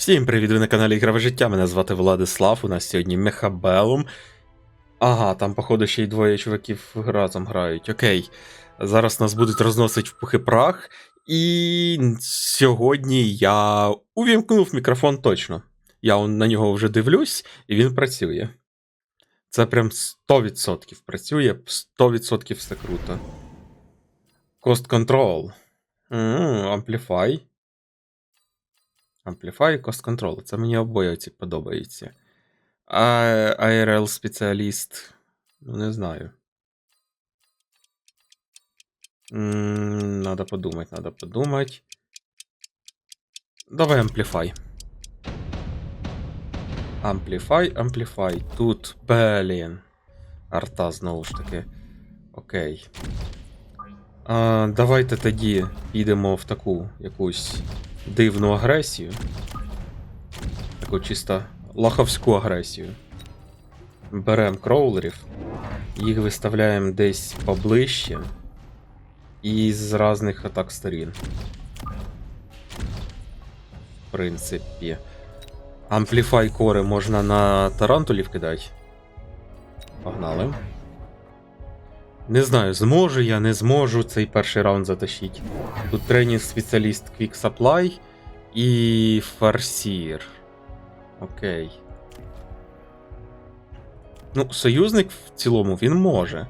Всім привіт, ви на каналі Ігрове життя. Мене звати Владислав. У нас сьогодні Мехабелум. Ага, там, походу, ще й двоє чуваків разом грають. Окей. Зараз нас будуть розносити в пух і прах. І сьогодні я увімкнув мікрофон точно. Я на нього вже дивлюсь, і він працює. Це прям 100% працює, 100% все круто. Cost Control. Amplify. Amplify і Cost Control. Це мені обоє ці подобаються. А ARL спеціаліст. Ну, не знаю. Надо подумать, надо подумать. Давай Amplify. Amplify, Amplify. Тут, блін. Арта знову ж таки. Окей. А, давайте тоді підемо в таку якусь дивну агресію. Таку чисто лаховську агресію. Беремо кроулерів, їх виставляємо десь поближче і з різних атак сторін. В принципі. Ампліфай кори можна на тарантулів кидати. Погнали. Не знаю, зможу я, не зможу цей перший раунд затащити. Тут тренінг спеціаліст Quick Supply і фарсір. Окей. Ну, союзник в цілому він може.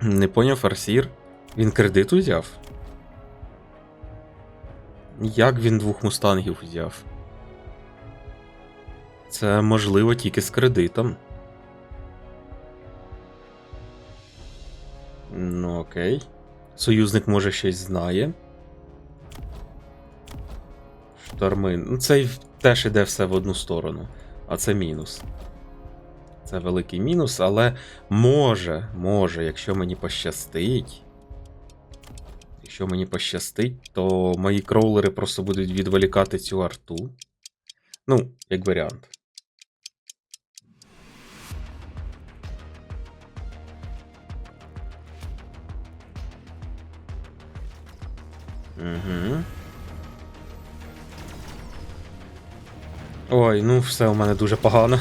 Не поняв фарсір. Він кредит узяв. Як він двох мустангів взяв? Це можливо тільки з кредитом. Окей. Союзник може щось знає. Шторми. Ну, це теж іде все в одну сторону. А це мінус. Це великий мінус, але може, може, якщо мені пощастить. Якщо мені пощастить, то мої кроулери просто будуть відволікати цю арту. Ну, як варіант. Угу. Ой, ну все у мене дуже погано.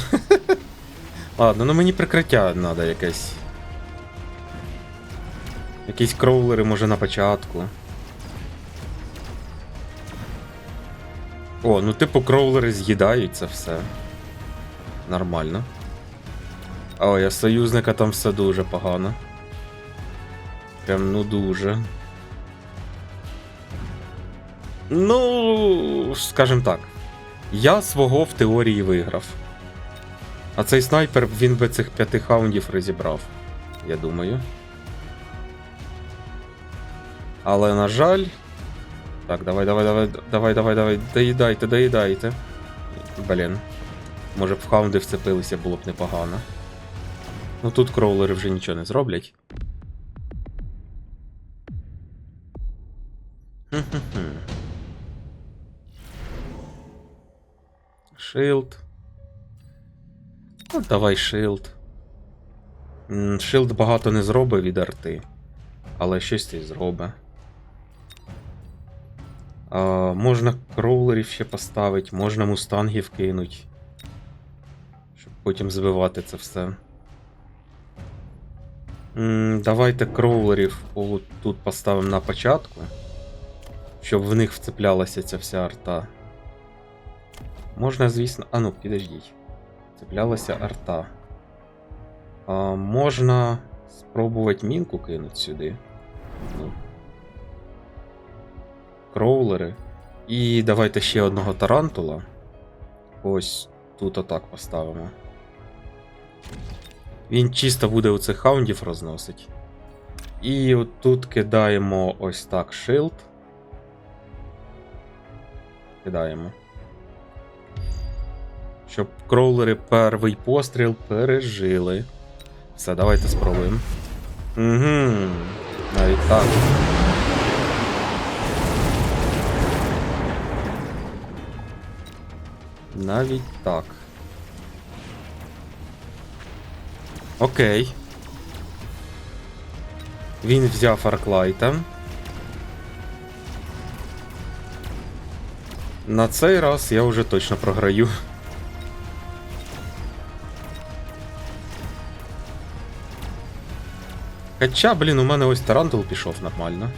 Ладно, ну мені прикриття треба якесь. Якісь кроулери, може, на початку. О, ну типу кроулери з'їдають це все. Нормально. Ой, а союзника там все дуже погано. Прям ну дуже. Ну, скажем так. Я свого в теорії виграв. А цей снайпер він би цих п'яти хаундів розібрав, я думаю. Але, на жаль. Так, давай, давай, давай, давай, давай, давай. Доїдайте, доїдайте. Блін. Може б в хаунди вцепилися, було б непогано. Ну тут кроулери вже нічого не зроблять. Шилд. Ну, давай шилд. Шилд багато не зробить від арти. Але щось ти зробить. А, можна кроулерів ще поставити, можна мустангів кинуть. Щоб потім збивати це все. М, Давайте кроулерів тут поставимо на початку. Щоб в них вцеплялася ця вся арта. Можна, звісно. А ну, підождіть. Цеплялася арта. А, можна спробувати мінку кинути сюди. Ну. Кроулери. І давайте ще одного тарантула. Ось тут отак поставимо. Він чисто буде у цих хаундів розносить. І отут кидаємо ось так шилд. Кидаємо. Щоб кроулери перший постріл пережили. Все, давайте спробуємо. Угу. Навіть так. Навіть так. Окей. Він взяв Арклайта. На цей раз я вже точно програю. Хоча, блін, у мене ось тарантул пішов нормально.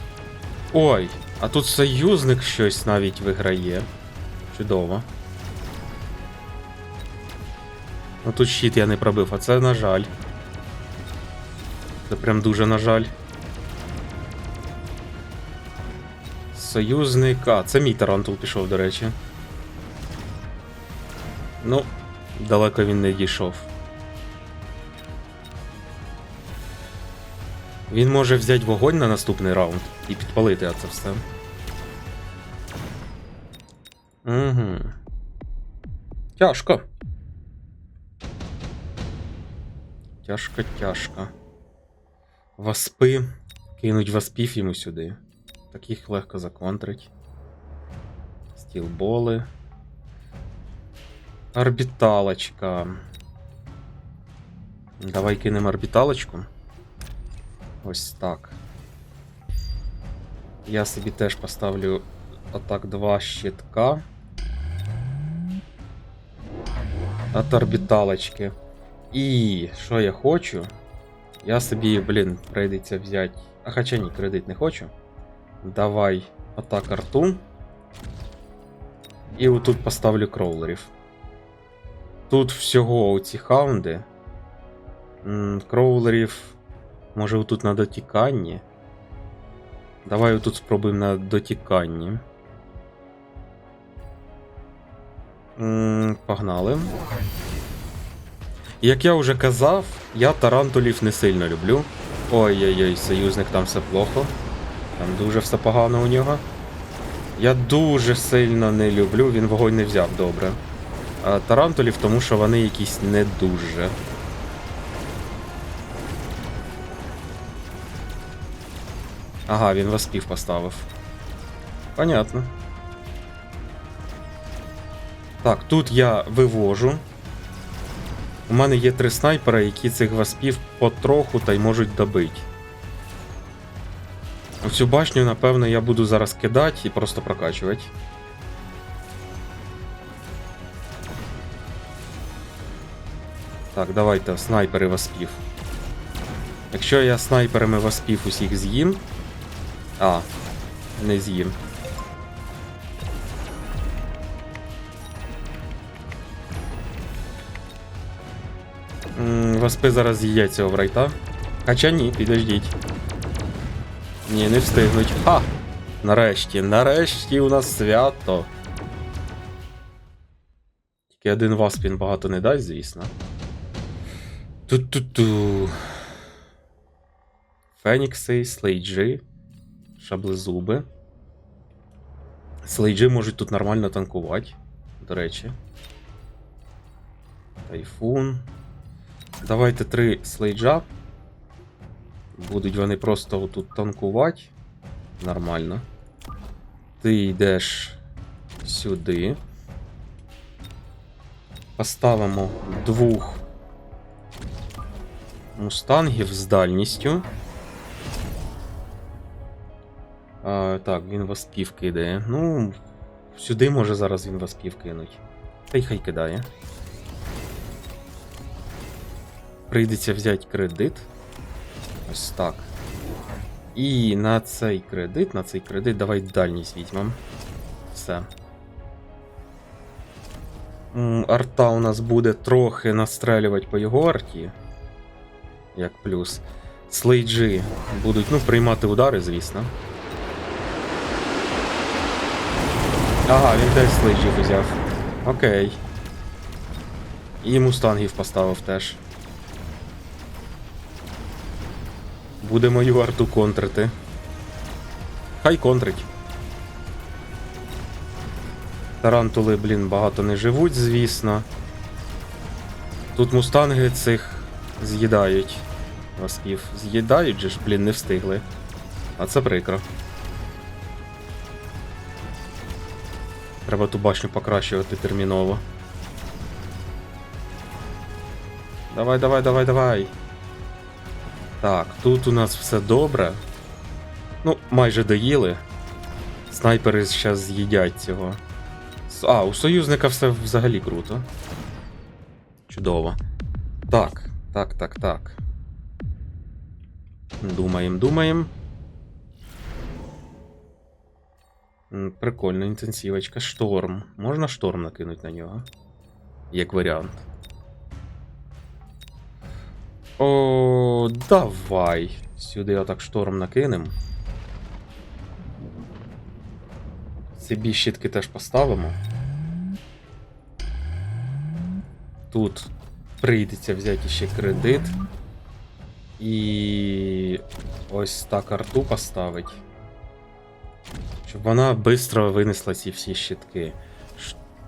Ой, а тут союзник щось навіть виграє. Чудово. Ну тут щит я не пробив, а це на жаль. Це прям дуже на жаль. Союзник. А, це мій тарантул пішов, до речі. Ну, далеко він не дійшов. Він може взяти вогонь на наступний раунд і підпалити це все. Угу. Тяжко. Тяжко, тяжко. Васпи. Кинуть васпів йому сюди. Таких легко законтрить. Стілболи. Орбіталочка. Давай кинемо орбіталочку. Ось так. Я собі теж поставлю отак два щитка. От орбіталочки. І що я хочу? Я собі, блін, прийдеться взяти. А хоча ні, кредит не хочу. Давай отак арту. І отут поставлю кроулерів. Тут всього оці хаунди. М, Кроулерів. Може отут на дотіканні. Давай отут спробуємо на дотіканні. М, Погнали. Як я вже казав, я тарантулів не сильно люблю. Ой-ой-ой, союзник там все плохо. Там дуже все погано у нього. Я дуже сильно не люблю, він вогонь не взяв добре. А тарантулів, тому що вони якісь не дуже. Ага, він васпів поставив. Понятно. Так, тут я вивожу. У мене є три снайпера, які цих васпів потроху та й можуть добити. Оцю башню, напевно, я буду зараз кидати і просто прокачувати. Так, давайте снайпери васпів. Якщо я снайперами васпів усіх з'їм. А, не з'їм. Васпи зараз з'їдять цього врайта. Хоча ні, підождіть. Ні, не встигнуть. Ха! Нарешті, нарешті у нас свято. Тільки один васп він багато не дасть, звісно. Ту-ту-ту. Фенікси, слейджі, шаблезуби. Слейджі можуть тут нормально танкувати, до речі. Тайфун. Давайте три слейджа. Будуть вони просто тут танкувати. Нормально. Ти йдеш сюди. Поставимо двох мустангів з дальністю. А, так, він васпів кидає. Ну, сюди може зараз він васпів кинуть. Та й хай кидає. Прийдеться взяти кредит. Ось так. І на цей кредит, на цей кредит, давай дальність візьмемо. Все. Арта у нас буде трохи настрелювати по його арті. Як плюс. Слейджі будуть, ну, приймати удари, звісно. Ага, він теж слейджів взяв. Окей. І мустангів поставив теж. Буде мою арту контрити. Хай контрить. Тарантули, блін, багато не живуть, звісно. Тут мустанги цих з'їдають. Васпів. З'їдають же ж, блін, не встигли. А це прикро. Треба ту башню покращувати терміново. Давай, давай, давай, давай. Так, тут у нас все добре. Ну, майже доїли. Снайпери зараз з'їдять цього. А, у союзника все взагалі круто. Чудово. Так, так, так, так. Думаємо, думаємо. Прикольно, інтенсивочка. Шторм. Можна шторм накинути на нього? Як варіант. О, давай. Сюди отак шторм накинем. Собі щитки теж поставимо. Тут прийдеться взяти ще кредит. І ось так арту поставить. Щоб вона швидко винесла ці всі щитки.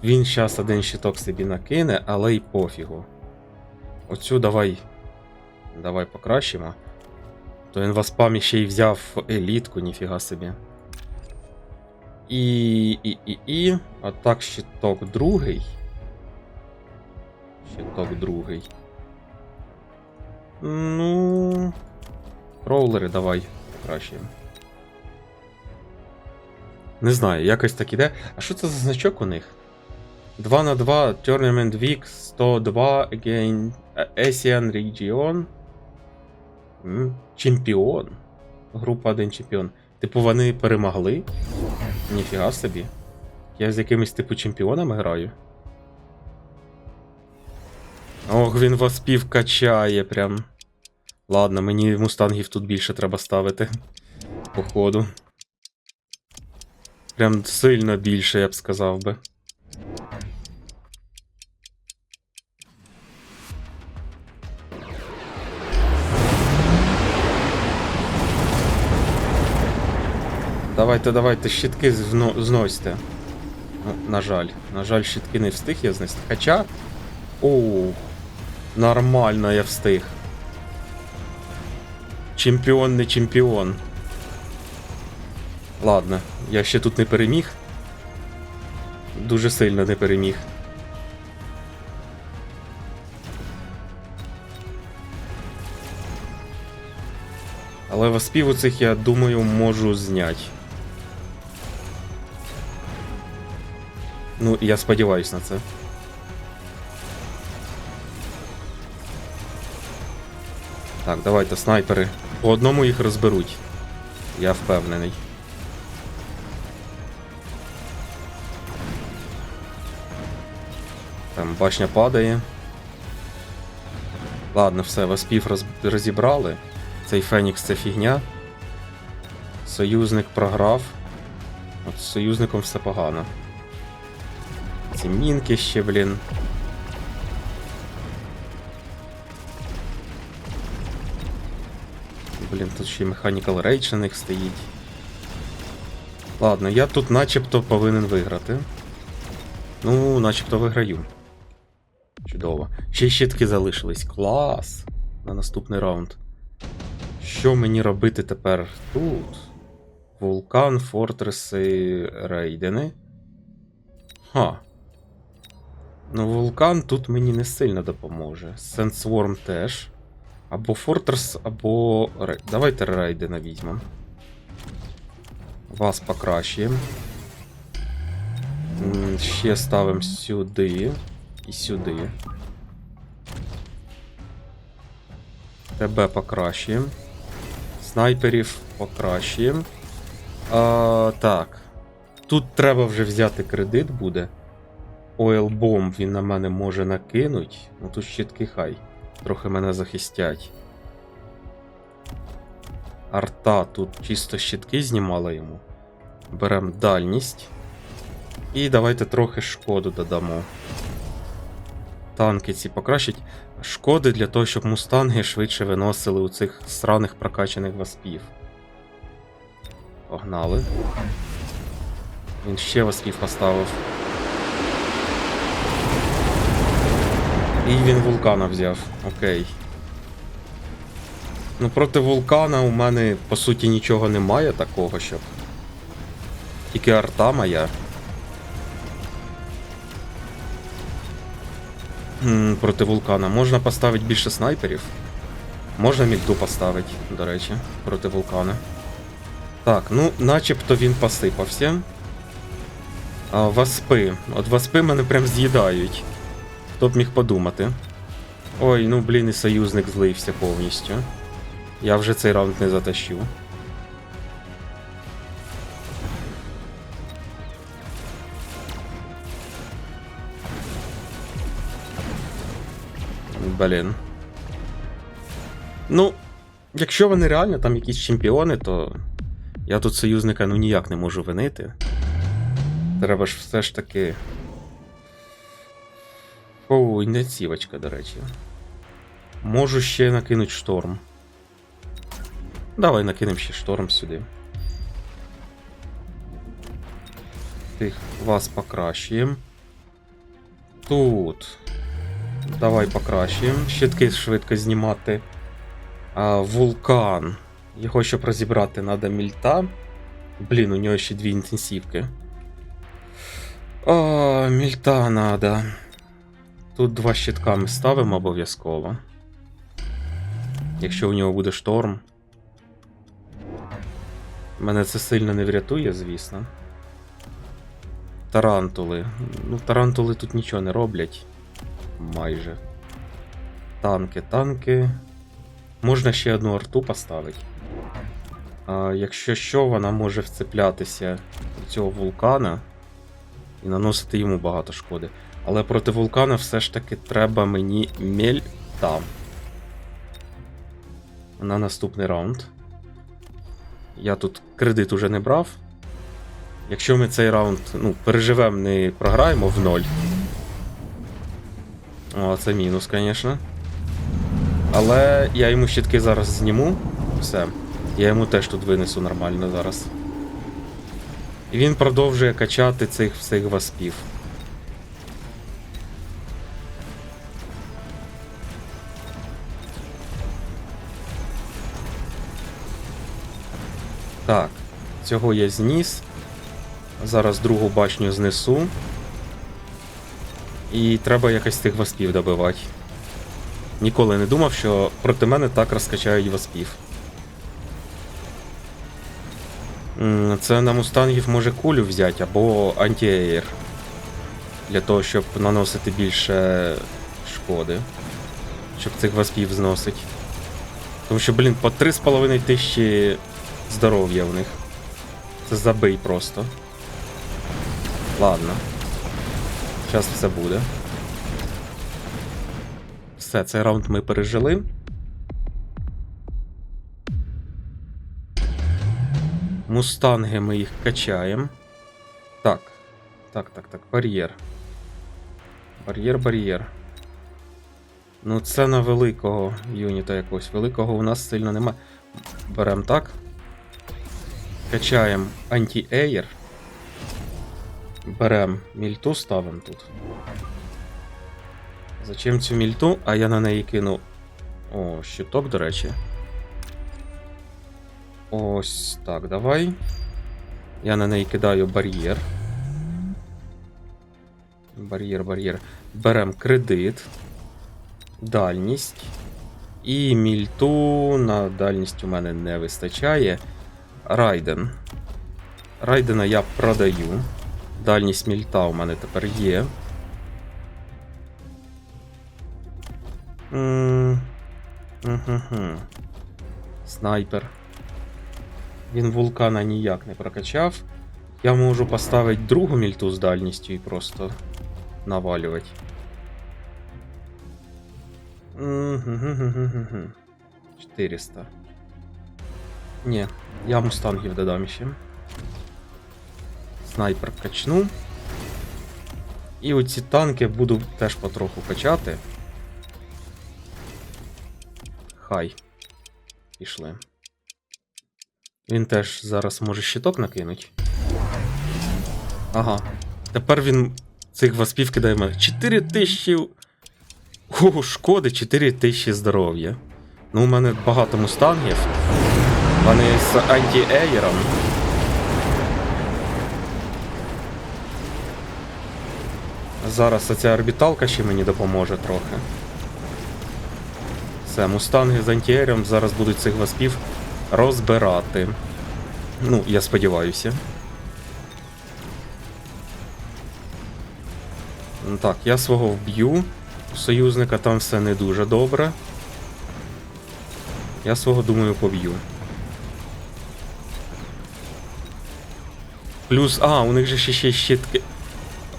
Він зараз один щиток собі накине, але й пофігу. Оцю давай. Давай покращимо. То він вас пам'ять ще й взяв елітку, ніфіга собі. І. і. і. і. А так, щиток другий. Щиток другий. Ну. Роулери давай покращуємо. Не знаю, якось так іде. А що це за значок у них? 2 на 2 Tournament Week 102 again Asian Region. Чемпіон. Група 1 чемпіон. Типу, вони перемогли? Ніфіга собі. Я з якимись типу чемпіонами граю. Ох, він вас пів качає прям. Ладно, мені мустангів тут більше треба ставити. Походу. Прям сильно більше, я б сказав би. Давайте, давайте, щитки зно- зносьте. На жаль. На жаль, щитки не встиг я знести. Хоча. Оу. Нормально я встиг. Чемпіон не чемпіон. Ладно, я ще тут не переміг. Дуже сильно не переміг. Але воспів у цих, я думаю, можу зняти. Ну, я сподіваюсь на це. Так, давайте снайпери. По одному їх розберуть. Я впевнений. Башня падає. Ладно, все, воспів роз... розібрали. Цей Фенікс це фігня. Союзник програв. От з союзником все погано. Ці мінки ще, блін. Блін, тут ще й Mechanical Rage на них стоїть. Ладно, я тут начебто повинен виграти. Ну, начебто виграю. Чудово. Ще щитки залишились. Клас! На наступний раунд. Що мені робити тепер тут? Вулкан, фортреси, рейдени. Ха. Ну, вулкан тут мені не сильно допоможе. Сенсворм теж. Або Фортрес, або. Давайте рейдена візьмемо. Вас покращуємо. Ще ставимо сюди. І сюди. Тебе покращуємо. Снайперів покращуємо. Так. Тут треба вже взяти кредит буде. Bomb він на мене може накинуть. Ну тут щитки хай. Трохи мене захистять. Арта тут чисто щитки знімала йому. Беремо дальність. І давайте трохи шкоду додамо. Танки ці покращать. Шкоди для того, щоб мустанги швидше виносили у цих сраних прокачаних васпів. Погнали. Він ще васпів поставив. І він вулкана взяв. Окей. Ну, проти вулкана у мене по суті нічого немає такого, щоб. Тільки арта моя. Проти вулкана. Можна поставити більше снайперів. Можна мільду поставити, до речі, проти вулкана. Так, ну, начебто він посипався. А, васпи. От васпи мене прям з'їдають. Хто б міг подумати. Ой, ну блін, і союзник злився повністю. Я вже цей раунд не затащу. Блін. Ну, якщо вони реально там якісь чемпіони, то я тут союзника ну ніяк не можу винити. Треба ж все ж таки. О, ініціативочка, до речі. Можу ще накинути шторм. Давай накинемо ще шторм сюди. Тих вас покращуємо. Тут. Давай покращуємо. Щитки швидко знімати. А, вулкан. Його щоб розібрати, треба мільта. Блін, у нього ще дві інтенсивки. О, мільта надо. Тут два щитка ми ставимо обов'язково. Якщо у нього буде шторм. Мене це сильно не врятує, звісно. Тарантули. Ну, тарантули тут нічого не роблять. Майже. Танки, танки. Можна ще одну арту поставити. А, якщо що, вона може вцеплятися до цього вулкана і наносити йому багато шкоди. Але проти вулкана все ж таки треба мені мельта. На наступний раунд. Я тут кредит уже не брав. Якщо ми цей раунд ну, переживемо, не програємо в ноль. О, це мінус, звісно. Але я йому щитки зараз зніму. Все. Я йому теж тут винесу нормально зараз. І він продовжує качати цих всіх васпів. Так, цього я зніс. Зараз другу башню знесу. І треба якось тих васпів добивати. Ніколи не думав, що проти мене так розкачають васпів. Це на мустангів може кулю взяти або антиеєр. Для того, щоб наносити більше шкоди. Щоб цих васпів зносить. Тому що, блін, по 3,5 тисячі здоров'я в них. Це забий просто. Ладно. Зараз все буде. Все, цей раунд ми пережили. Мустанги ми їх качаємо. Так. Так, так, так. Бар'єр. Бар'єр, бар'єр. Ну, це на великого юніта якогось. Великого у нас сильно немає. Беремо так. Качаємо анті-ейр. Беремо мільту, ставимо тут. Зачем цю мільту? А я на неї кину. О, щиток, до речі. Ось так, давай. Я на неї кидаю бар'єр. Бар'єр, бар'єр. Беремо кредит. Дальність. І мільту на дальність у мене не вистачає. Райден. Райдена я продаю. Дальність мільта у мене тепер є. М, мгм. Снайпер. Він вулкана ніяк не прокачав. Я можу поставити другу мільту з дальністю і просто навалювати. Мгм. 400. Ні, я мустангів додам ще. Снайпер качну. І оці танки буду теж потроху качати. Хай. Пішли. Він теж зараз може щиток накинуть. Ага. Тепер він цих васпів кидає в мене. 4 тисячі. О, шкоди, 4 тисячі здоров'я. Ну, у мене багато мустангів. Вони з антіеєром. Зараз оця орбіталка ще мені допоможе трохи. Все, мустанги з антіером зараз будуть цих васпів розбирати. Ну, я сподіваюся. Так, я свого вб'ю. У союзника там все не дуже добре. Я свого думаю поб'ю. Плюс. А, у них же ще ще щитки.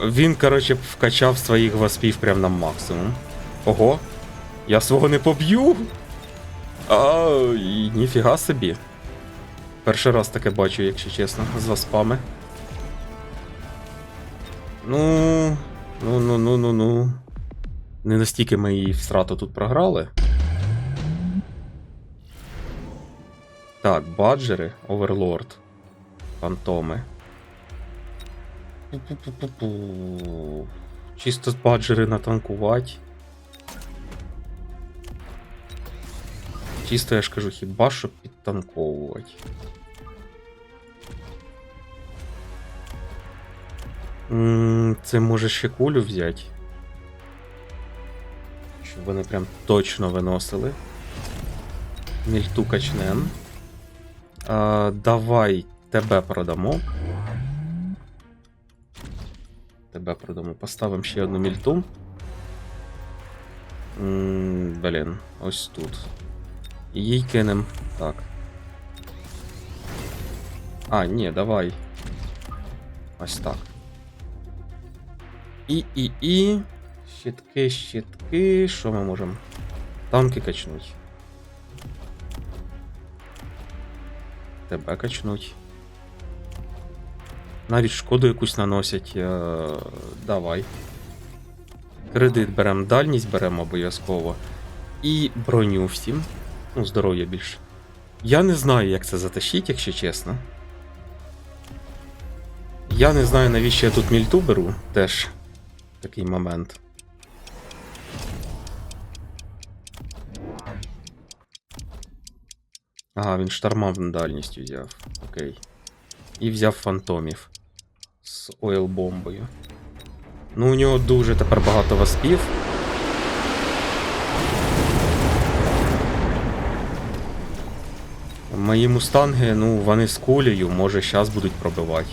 Він, коротше, вкачав своїх васпів прям на максимум. Ого. Я свого не поб'ю. А, ніфіга собі. Перший раз таке бачу, якщо чесно, з васпами. Ну. Ну, ну, ну, ну, ну. Не настільки ми її в тут програли. Так, баджери, оверлорд, фантоми. Пу-пу-пу-пу-пу. Чисто баджери натанкувати. Чисто я ж кажу, хіба що підтанковувати. Це може ще кулю взяти. Щоб вони прям точно виносили. Мільту качнем. Давай тебе продамо. Тебе продамо. Поставимо ще одну мільту. Блін, ось тут. Їй кинем. Так. А, ні, давай. Ось так. І, і, і. Щитки, щитки. Що ми можемо? Танки качнуть. Тебе качнуть. Навіть шкоду якусь наносять. Е, давай. Кредит беремо, дальність беремо обов'язково. І броню всім. Ну, здоров'я більше. Я не знаю, як це затащить, якщо чесно. Я не знаю, навіщо я тут мільту беру. Теж такий момент. Ага, він штармав дальністю взяв. Окей. І взяв фантомів з ойл-бомбою. Ну, у нього дуже тепер багато васпів. Мої мустанги, ну, вони з кулею, може, зараз будуть пробивати.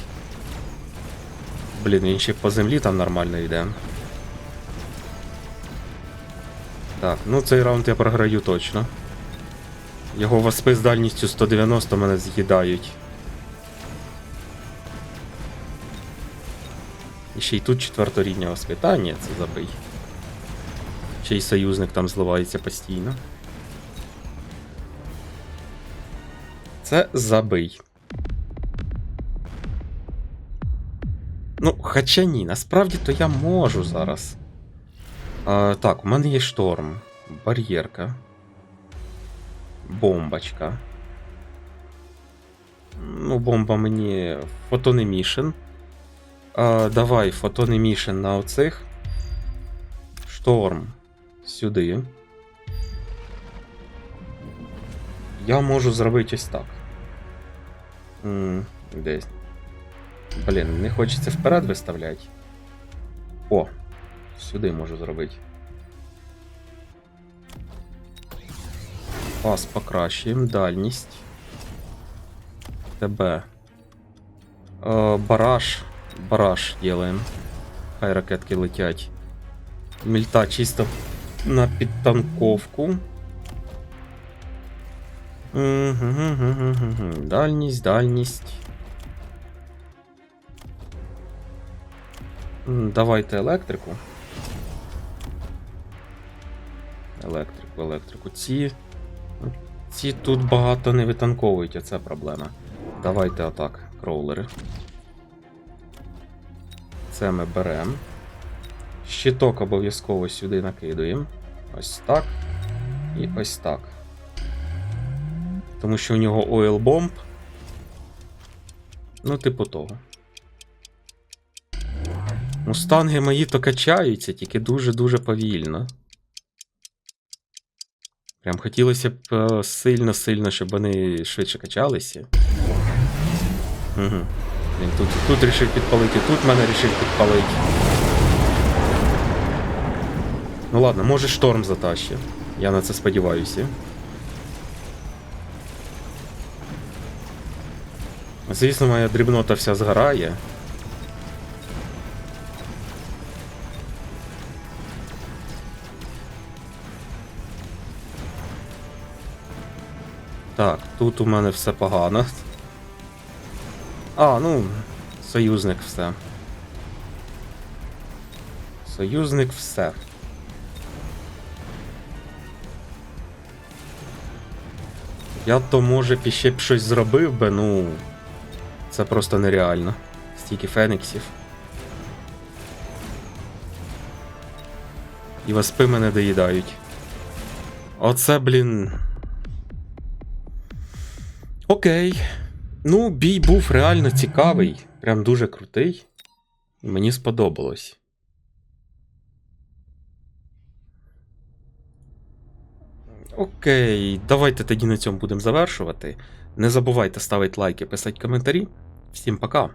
Блін, він ще по землі там нормально йде. Так, ну цей раунд я програю точно. Його васпи з дальністю 190 мене з'їдають. І ще й тут четверторідня васпи. Та ні, це забий. Ще й союзник там зливається постійно. Це забий. Ну, хоча ні, насправді то я можу зараз. А, так, у мене є шторм, бар'єрка. Бомбочка. Ну, бомба мені фотонемішен. А, давай, фотонемішен на оцих. Шторм. Сюди. Я можу зробити ось так. М, Десь. Блін, не хочеться вперед виставляти. О, сюди можу зробити. Пас покращуємо, дальність. Тебе. Е, бараж. Бараж делаем. Хай ракетки летять. Мільта чисто на підтанковку. Дальність, дальність. Давайте електрику. Електрику, електрику. Ці. Ці тут багато не витанковують, а це проблема. Давайте отак, кроулери. Це ми беремо. Щиток обов'язково сюди накидуємо. Ось так. І ось так. Тому що у нього ойл бомб. Ну, типу того. Мустанги мої то качаються, тільки дуже-дуже повільно. Прям хотілося б е, сильно-сильно, щоб вони швидше качалися. Угу. Він тут тут рішив підпалити, тут мене рішив підпалити. Ну ладно, може шторм затащить. Я на це сподіваюся. Звісно, моя дрібнота вся згорає. Так, тут у мене все погано. А, ну, союзник все. Союзник все. Я то, може, ще б щось зробив би, ну. Це просто нереально. Стільки феніксів. І васпи мене доїдають. Оце, блін. Окей. Ну, бій був реально цікавий. Прям дуже крутий. Мені сподобалось. Окей, давайте тоді на цьому будемо завершувати. Не забувайте ставити лайки, писати коментарі. Всім пока!